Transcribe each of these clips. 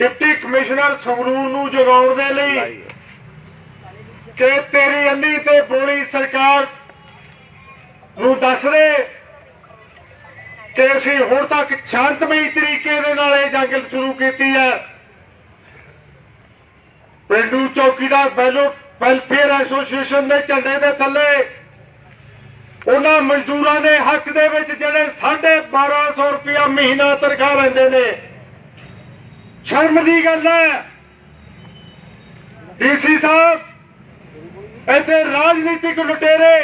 Deputy commissioner Sangrur ਨੂੰ ਜਗਾਉਣ ਦੇ ਲਈ ਕਿ ਤੇਰੀ ਅੰਨੀ ਤੇ ਬੋਲੀ ਸਰਕਾਰ ਨੂੰ ਦੱਸ ਦੇ ਕਿ ਅਸੀਂ ਹੁਣ ਤੱਕ ਸ਼ਾਂਤਮਈ ਤਰੀਕੇ ਦੇ ਨਾਲ ਇਹ ਜੰਗ ਸ਼ੁਰੂ ਕੀਤੀ ਹੈ। ਪਿੰਡੂ ਚੌਕੀਦਾਰ ਵੈਲੋ ਵੈਲਫੇਅਰ ਐਸੋਸੀਏਸ਼ਨ ਦੇ ਝੰਡੇ ਦੇ ਥੱਲੇ ਉਹਨਾਂ ਮਜ਼ਦੂਰਾਂ ਦੇ ਹੱਕ ਦੇ ਵਿੱਚ ਜਿਹੜੇ 1250 ਰੁਪਇਆ ਮਹੀਨਾ ਤਨਖਾਹ ਲੈਂਦੇ ਨੇ। ਸ਼ਰਮ ਦੀ ਗੱਲ ਹੈ। ਡੀਸੀ ਸਾਹਿਬ, ਇੱਥੇ ਰਾਜਨੀਤਿਕ ਲੁਟੇਰੇ,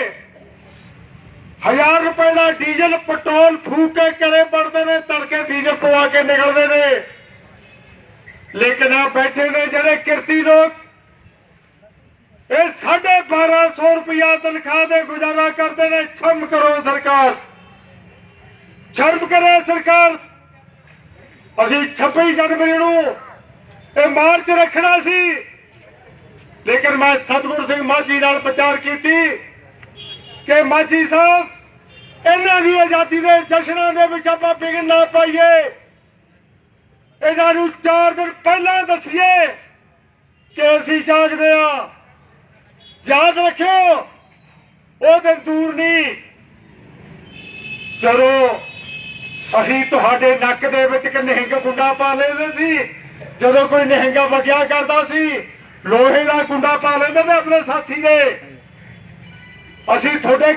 ਹਜ਼ਾਰ ਰੁਪਏ ਦਾ ਡੀਜ਼ਲ, ਪੈਟਰੋਲ ਫੂਕ ਕੇ ਕਰੇ ਪੜਦੇ ਨੇ, ਤੜਕੇ ਡੀਜ਼ਲ ਪਵਾ ਕੇ ਨਿਕਲਦੇ ਨੇ। ਲੇਕਿਨ ਆ ਬੈਠੇ ਨੇ ਜਿਹੜੇ ਕਿਰਤੀ ਲੋਕ, ਇਹ 1250 ਰੁਪਇਆ ਤਨਖਾਹ ਦੇ ਗੁਜ਼ਾਰਾ ਕਰਦੇ ਨੇ, ਸ਼ਰਮ ਕਰੋ ਸਰਕਾਰ। ਸ਼ਰਮ ਕਰੇ ਸਰਕਾਰ। ਅਸੀਂ 26 ਜਨਵਰੀ ਨੂੰ ਇਹ ਮਾਰਚ ਰੱਖਣਾ ਸੀ। ਲੇਕਿਨ ਮੈਂ ਸਤਗੁਰ ਸਿੰਘ ਮਾਝੀ ਨਾਲ ਪ੍ਰਚਾਰ ਕੀਤੀ ਕਿ ਮਾਝੀ ਸਾਹਿਬ, ਇਹਨਾਂ ਦੀ ਆਜ਼ਾਦੀ ਦੇ ਜਸ਼ਨਾਂ ਦੇ ਵਿੱਚ ਆਪਾਂ ਬਿਗਨ ਨਾ ਪਾਈਏ। ਇਹਨਾਂ ਨੂੰ 4 ਦਿਨ ਪਹਿਲਾਂ ਦੱਸੀਏ ਕਿ ਅਸੀਂ ਜਾਗਦੇ ਆ ਯਾਦ ਰੱਖਿਓ, ਉਹ ਦਿਨ ਦੂਰ ਨਹੀਂ। ਜਦੋਂ ਅਸੀਂ ਤੁਹਾਡੇ ਨੱਕ ਦੇ ਵਿੱਚ ਇੱਕ ਨਿਹੰਗ ਗੁੰਡਾ ਪਾ ਲੈਂਦੇ ਸੀ। ਜਦੋਂ ਕੋਈ ਨਿਹੰਗਾ ਵਗਿਆ ਕਰਦਾ ਸੀ, ਲੋਹੇ ਦਾ ਗੁੰਡਾ ਪਾ ਲੈਂਦੇ ਨੇ ਆਪਣੇ ਸਾਥੀ ਦੇ। ਅਸੀਂ ਤੁਹਾਡੇ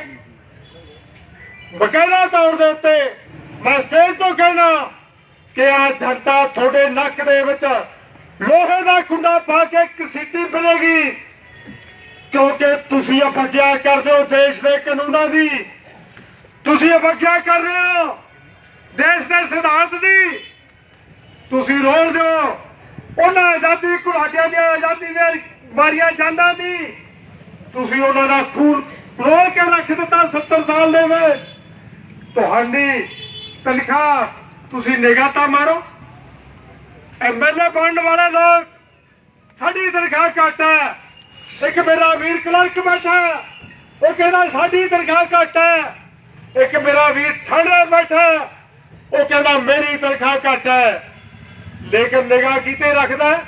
ਬਕਾਇਦਾ ਤੌਰ ਦੇ ਉੱਤੇ ਮੈਂ ਸਟੇਜ ਤੋਂ ਕਹਿਣਾ ਕਿ ਆ ਜਨਤਾ ਤੁਹਾਡੇ ਨੱਕ ਦੇ ਵਿੱਚ ਲੋਹੇ ਦਾ ਗੁੰਡਾ ਪਾ ਕੇ ਇੱਕ ਸਿੱਟੀ ਮਿਲੇਗੀ ਕਿਉਂਕਿ ਤੁਸੀਂ ਅਵਗਿਆ ਕਰਦੇ ਹੋ ਦੇਸ਼ ਦੇ ਕਾਨੂੰਨਾਂ ਦੀ। ਤੁਸੀਂ ਅਵਗਿਆ ਕਰ ਰਹੇ ਹੋ। ਦੇਸ਼ ਦੇ ਸਿਧਾਂਤ ਦੀ ਤੁਸੀਂ ਰੋਲ ਦਿਓ। ਉਹਨਾਂ ਆਜ਼ਾਦੀ ਘੁਲਾਟਿਆਂ ਦੀ ਆਜ਼ਾਦੀ ਦੇ ਮਾਰੀਆਂ ਜਾਂਦਾਂ ਦੀ ਤੁਸੀਂ ਉਹਨਾਂ ਦਾ ਖੂਨ ਰੋਲ ਕੇ ਰੱਖ ਦਿੱਤਾ 70 ਸਾਲ ਦੇ ਵਿੱਚ। ਤੁਹਾਡੀ ਤਨਖਾਹ ਤੁਸੀਂ ਨਿਗਾਹ ਤਾਂ ਮਾਰੋ ਐਮਐਲਏ ਬਣਨ ਵਾਲੇ ਲੋਕ, ਸਾਡੀ ਤਨਖਾਹ ਘੱਟ ਹੈ। ਇੱਕ ਮੇਰਾ ਵੀਰ ਕਲਰਕ ਬੈਠਾ ਉਹ ਕਹਿੰਦਾ ਸਾਡੀ ਤਨਖਾਹ ਘੱਟ ਹੈ। ਇੱਕ ਮੇਰਾ ਵੀਰ ਠਾਣੇ ਬੈਠਾ ਉਹ ਕਹਿੰਦਾ, ਮੇਰੀ ਤਨਖਾਹ ਘੱਟ ਹੈ, ਲੇਕਿਨ ਨਿਗਾਹ ਕੀਤੇ ਰੱਖਦਾ ਹੈ?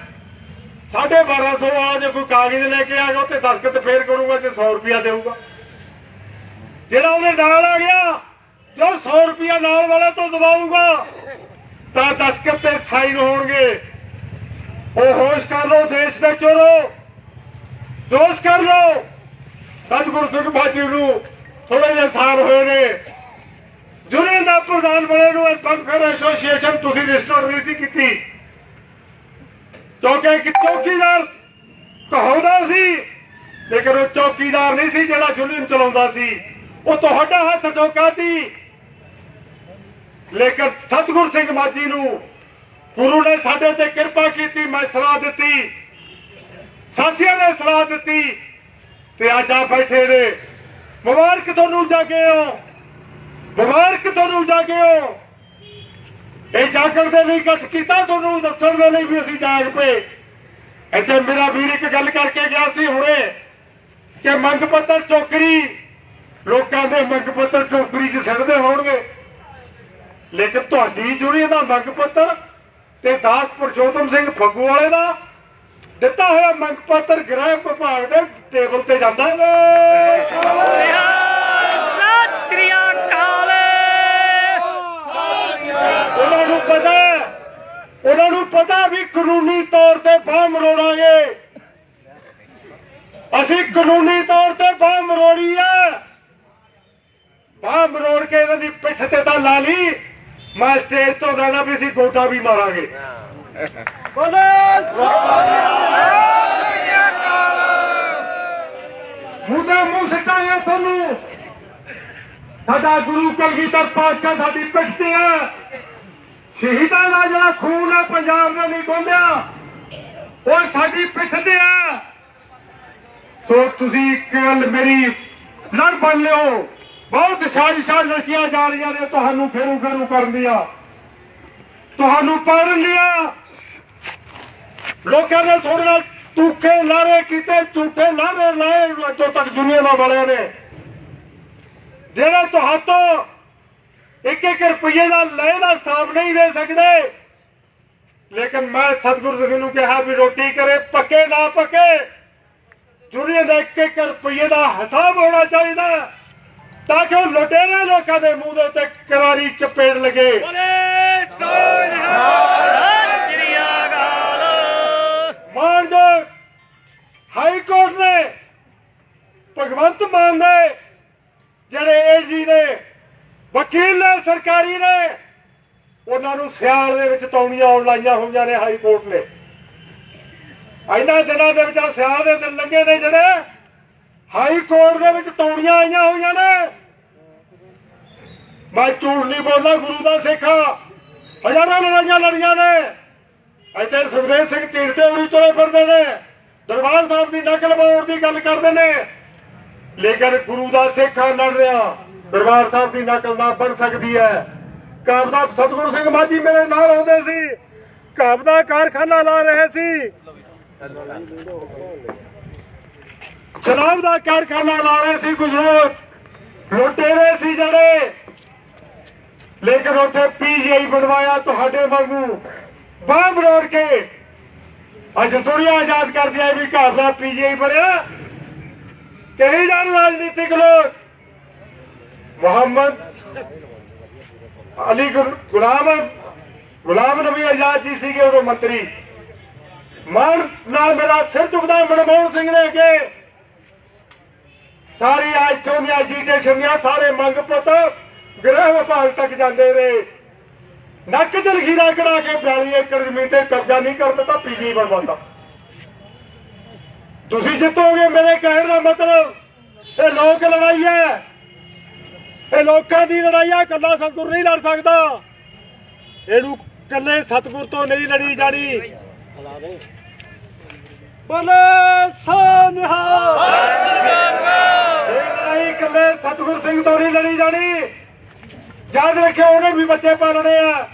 ਸਾਢੇ 1200 ਵਾਲਾ ਜੇ ਕੋਈ ਕਾਗਜ਼ ਲੈ ਕੇ ਆ ਗਿਆ ਤੇ ਦਸਖਤ ਫੇਰ ਕਰੂਗਾ ਤੇ 100 ਰੁਪਿਆ ਦੇਊਗਾ। ਜਿਹੜਾ ਉਹਦੇ ਨਾਲ ਆ ਗਿਆ, ਜੋ 100 ਰੁਪਿਆ ਨਾਲ ਵਾਲੇ ਤੋਂ ਦਵਾਊਗਾ ਤਾਂ ਦਸਖਤ ਤੇ ਸਾਈਨ ਹੋਣਗੇ। ਉਹ ਹੋਸ਼ ਕਰ ਲੋ ਦੇਸ਼ ਦੇ ਚੋਰੋ। ਦੋਸ਼ ਕਰ ਲਓ। ਸਤਿਗੁਰੂ ਸਿੰਘ ਬਾਜੀ ਨੂੰ ਥੋੜੇ ਜਿਹੇ ਸਾਲ ਹੋਏ ਨੇ। ਜੁਨੀਅਰ ਦਾ ਪ੍ਰਧਾਨ ਬਣੇ ਨੂੰ ਵੈਲਫੇਅਰ ਐਸੋਸੀਏਸ਼ਨ ਤੁਸੀਂ ਰਜਿਸਟਰ ਨਹੀਂ ਸੀ ਕੀਤੀ। ਕਿਉਂਕਿ ਇੱਕ ਚੌਕੀਦਾਰ ਕਹਾਉਂਦਾ ਸੀ, ਲੇਕਿਨ ਉਹ ਚੌਕੀਦਾਰ ਨਹੀਂ ਸੀ ਜਿਹੜਾ ਜੁਨੀਅਰ ਚਲਾਉਂਦਾ ਸੀ। ਉਹ ਤੁਹਾਡਾ ਹੱਥ ਠੋਕਾਤੀ ਲੇਕਿਨ ਸਤਿਗੁਰ ਸਿੰਘ ਮਾਜੀ ਨੂੰ ਗੁਰੂ ਨੇ ਸਾਡੇ ਤੇ ਕਿਰਪਾ ਕੀਤੀ, ਮੈਂ ਸਲਾਹ ਦਿੱਤੀ। ਸਾਥੀਆਂ ਨੇ ਸਲਾਹ ਦਿੱਤੀ ਤੇ ਅੱਜ ਆ ਬੈਠੇ ਨੇ। ਮੁਬਾਰਕ ਤੁਹਾਨੂੰ ਜਾਗੇ ਹੋ ਮੁਬਾਰਕ ਤੁਹਾਨੂੰ ਜਾਗੇ ਹੋ ਇਹ ਜਾਗਣ ਦੇ ਲਈ ਇਕੱਠ ਕੀਤਾ ਤੁਹਾਨੂੰ, ਦੱਸਣ ਦੇ ਲਈ ਵੀ ਅਸੀਂ ਜਾਗ ਪਏ। ਇੱਥੇ ਮੇਰਾ ਵੀਰ ਇੱਕ ਗੱਲ ਕਰਕੇ ਗਿਆ ਸੀ ਹੁਣੇ, ਕਿ ਮੰਗ ਪੱਤਰ ਟੋਕਰੀ ਲੋਕਾਂ ਦੇ ਮੰਗ ਪੱਤਰ ਟੋਕਰੀ 'ਚ ਸੜਦੇ ਹੋਣਗੇ। ਲੇਕਿਨ ਤੁਹਾਡੀ ਜੁੜੀ ਦਾ ਮੰਗ ਪੱਤਰ ਤੇ ਦਾਸ ਪਰਸ਼ੋਤਮ ਸਿੰਘ ਫੱਗੂ ਵਾਲੇ ਦਾ ਦਿੱਤਾ ਹੋਇਆ ਮੰਗ ਪੱਤਰ ਗ੍ਰਹਿ ਵਿਭਾਗ ਦੇ ਟੇਬਲ ਤੇ ਜਾਂਦਾ ਹੈ ਸਤਿ ਸ੍ਰੀ ਅਕਾਲ ਉਹਨਾਂ ਨੂੰ ਪਤਾ ਹੈ, ਉਹਨਾਂ ਨੂੰ ਪਤਾ ਵੀ ਕਾਨੂੰਨੀ ਤੌਰ ਤੇ ਬਾਹ ਮਰੋੜਾਂਗੇ ਅਸੀਂ ਕਾਨੂੰਨੀ ਤੌਰ ਤੇ ਬਾਹ ਮਰੋੜੀ ਹੈ ਬਾਹ ਮਰੋੜ ਕੇ ਇਹਨਾਂ ਦੀ ਪਿੱਠ ਤੇ ਤਾਂ ਲਾ ਲਈ। ਮੈਂ ਸਟੇਜ ਤੋਂ ਕਹਿੰਦਾ ਵੀ ਅਸੀਂ ਗੋਟਾ ਵੀ ਮਾਰਾਂਗੇ। ਮੂੰਹ ਤੇ ਮੂੰਹ ਸਿੱਟਾਂਗੇ ਤੁਹਾਨੂੰ। ਸਾਡਾ ਗੁਰੂ ਕਲਗੀਧਰ ਪਾਤਸ਼ਾਹ ਸਾਡੀ ਪਿੱਠ ਤੇ ਹੈ ਸ਼ਹੀਦਾਂ ਦਾ ਜਿਹੜਾ ਖੂਨ ਹੈ ਪੰਜਾਬ ਨੇ ਨਹੀਂ ਡੋਲਿਆ ਉਹ ਸਾਡੀ ਪਿੱਠ ਤੇ ਹੈ ਸੋ ਤੁਸੀਂ ਇੱਕ ਗੱਲ ਮੇਰੀ ਲੜ ਬਣ ਲਿਓ। ਬਹੁਤ ਸਾਜ਼ਿਸ਼ਾਂ ਰਚੀਆਂ ਜਾ ਰਹੀਆਂ ਨੇ ਤੁਹਾਨੂੰ ਫੇਰੂ ਫੇਰੂ ਕਰਨ ਦੀਆਂ। ਤੁਹਾਨੂੰ ਪੜਨ ਲਿਆ। ਲੋਕਾਂ ਨੇ ਤੁਹਾਡੇ ਨਾਲ ਤੂਕੇ ਲਾਰੇ ਕੀਤੇ, ਝੂਠੇ ਲਾਰੇ ਲਾਏ ਜੋ ਤੱਕ ਦੁਨੀਆ ਨਾਲ ਵਾਲਿਆਂ ਨੇ। ਜਿਹੜਾ ਤੁਹਾਤੋਂ ਇੱਕ ਇੱਕ ਰੁਪਈਏ ਦਾ ਲੈ ਦਾ ਹਿਸਾਬ ਨਹੀਂ ਦੇ ਸਕਦੇ। ਲੇਕਿਨ ਮੈਂ ਸਤਿਗੁਰੂ ਸਿੰਘ ਨੂੰ ਕਿਹਾ ਵੀ ਰੋਟੀ ਕਰੇ, ਪੱਕੇ ਨਾ ਪੱਕੇ। ਦੁਨੀਆ ਦਾ ਇੱਕ ਇੱਕ ਰੁਪਈਏ ਦਾ ਹਿਸਾਬ ਹੋਣਾ ਚਾਹੀਦਾ ਤਾਂ ਕਿ ਉਹ ਲੁਟੇਰੇ ਲੋਕਾਂ ਦੇ ਮੂੰਹ ਦੇ ਉੱਤੇ ਕਰਾਰੀ ਚਪੇੜ ਲਗੇ। ਮਾਨਯੋਗ ਹਾਈ ਕੋਰਟ ਨੇ ਭਗਵੰਤ ਮਾਨ ਦੇ ਜਿਹੜੇ ਏਜੀ ਨੇ ਵਕੀਲ ਨੇ ਸਰਕਾਰੀ ਨੇ ਉਹਨਾਂ ਨੂੰ ਸਿਆਲ ਦੇ ਵਿੱਚ ਤੌਣੀਆਂ ਆਉਣ ਲਾਈਆਂ ਹੋਈਆਂ ਨੇ ਹਾਈ ਕੋਰਟ ਨੇ। ਇਹਨਾਂ ਦਿਨਾਂ ਦੇ ਵਿੱਚ ਆਹ ਸਿਆਲ ਦੇ ਦਿਨ ਲੰਘੇ ਨੇ ਜਿਹੜੇ। ਹਾਈ ਕੋਰਟ ਦੇ ਵਿੱਚ ਤੌਣੀਆਂ ਆਈਆਂ ਹੋਈਆਂ ਨੇ। ਮੈਂ ਝੂਠ ਨਹੀਂ ਬੋਲਦਾ, ਗੁਰੂ ਦਾ ਸਿੱਖ ਹਜ਼ਾਰਾਂ ਲੜਾਈਆਂ ਲੜੀਆਂ ਨੇ। ਇੱਥੇ ਸੁਖਦੇਵ ਸਿੰਘ ਢੀਂਡਸੇ ਉਰੀ ਤੁਰੇ ਫਿਰਦੇ ਨੇ। ਦਰਬਾਰ ਸਾਹਿਬ ਦੀ ਨਕਲ ਲਵਾਉਣ ਦੀ ਗੱਲ ਕਰਦੇ ਨੇ। ਲੇਕਿਨ ਗੁਰੂ ਦਾ ਸਿੱਖਾ ਲੜ ਰਿਹਾ। ਦਰਬਾਰ ਸਾਹਿਬ ਦੀ ਨਕਲ ਨਾ ਬਣ ਸਕਦੀ ਹੈ। ਕਾਬ ਦਾ ਸਤਿਗੁਰੂ ਸਿੰਘ ਮਾਝੀ ਮੇਰੇ ਨਾਲ ਆਉਂਦੇ ਸੀ। ਕਾਬ ਦਾ ਕਾਰਖਾਨਾ ਲਾ ਰਹੇ ਸੀ। ਸ਼ਰਾਬ ਦਾ ਕਾਰਖਾਨਾ ਲਾ ਰਹੇ ਸੀ ਗੁਜਰਾਤ। ਲੁਟੇਰੇ ਸੀ ਜਿਹੜੇ। ਲੇਕਿਨ ਉੱਥੇ ਪੀਜੀਆਈ ਬਣਵਾਇਆ ਤੁਹਾਡੇ ਵਾਂਗੂ। ਬਾਹ ਰੋੜ ਕੇ। ਅੱਜ ਦੁਨੀਆ ਆਜ਼ਾਦ ਕਰਦੀ ਹੈ ਵੀ ਘਰ ਦਾ ਪੀਜੀਆਈ ਬਣਿਆ। ਕਹੀ ਜਾਣ ਰਾਜਨੀਤਿਕ ਲੋਕ। ਮੁਹੰਮਦ ਅਲੀ ਗੁਲਾਮ ਗੁਲਾਮ ਨਬੀ ਆਜ਼ਾਦ ਜੀ ਸੀਗੇ ਉਦੋਂ ਮੰਤਰੀ। ਮਾਨ ਨਾਲ ਮੇਰਾ ਸਿਰ ਝੁਕਦਾ ਮਨਮੋਹਨ ਸਿੰਘ ਨੇ ਕਿ ਸਾਰੀ ਆ ਇੱਥੋਂ ਦੀਆਂ ਐਜੀਟੇਸ਼ਨ ਸਾਰੇ ਮੰਗ ਪੁੱਤ ਗ੍ਰਹਿ ਵਿਭਾਗ ਤੱਕ ਜਾਂਦੇ ਰਹੇ ਨੱਕ ਚ ਲਖੀਰਾ ਕਢਾ ਕੇ 42 ਏਕੜ ਜ਼ਮੀਨ ਤੇ ਕਬਜ਼ਾ ਨਹੀਂ ਕਰ ਦਿੱਤਾ, ਪੀਜੀ ਬਣਵਾਉਂਦਾ ਤੁਸੀਂ ਜਿੱਤੋਗੇ ਮੇਰੇ ਕਹਿਣ ਦਾ ਮਤਲਬ, ਇਹ ਲੋਕ ਲੜਾਈ ਹੈ। ਇਹ ਲੋਕਾਂ ਦੀ ਲੜਾਈ ਹੈ ਕੱਲਾ ਸਤਿਗੁਰ ਨਹੀਂ ਲੜ ਸਕਦਾ। ਇਹਨੂੰ ਕੱਲੇ ਸਤਿਗੁਰ ਤੋਂ ਨਹੀਂ ਲੜੀ ਜਾਣੀ। ਬੋਲੇ ਸੋਨਹਾ ਇਹ ਕੱਲੇ ਸਤਿਗੁਰ ਸਿੰਘ ਤੋਂ ਲੜੀ ਜਾਣੀ। ਯਾਦ ਰੱਖਿਓ, ਉਹਨੇ ਵੀ ਬੱਚੇ ਪਾਲਣੇ ਆ।